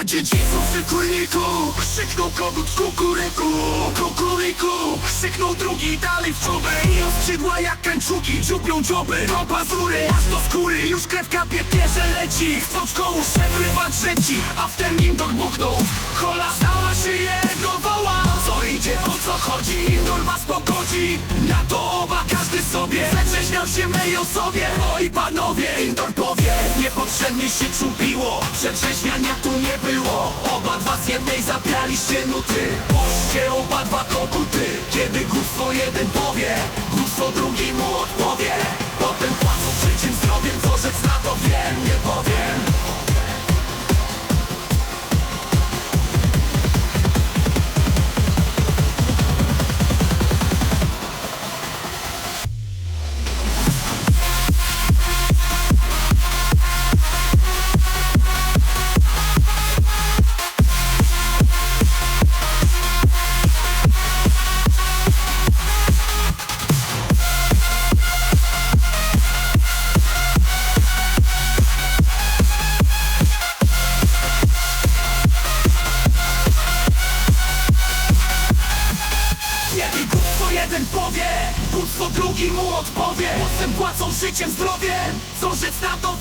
Dla dziedziców w kurniku Krzyknął kogut kukuryku. Kukuryku. Krzyknął drugi dalej w czubę. I oskrzydła jak kańczugi Dziubią dzioby. Do pazury Aż do skóry. Już krew kapie Pierze leci. Chcąc koło przegrywa trzeci A wtem nim dogmuchnął Hola stała się jego woła. Co idzie o co chodzi? Norma spogodzi Na to oba każdy sobie. Zetrzeźniał się mej osobie. Oj panowie Indor powie. Niepotrzebnie się nie było. Oba dwa z jednej zabraliście nuty. Poszcie oba dwa koguty Kiedy główstwo jeden powie jeden powie Głupstwo drugi mu odpowie. Potem płacą życiem, zdrowiem. Co rzec na to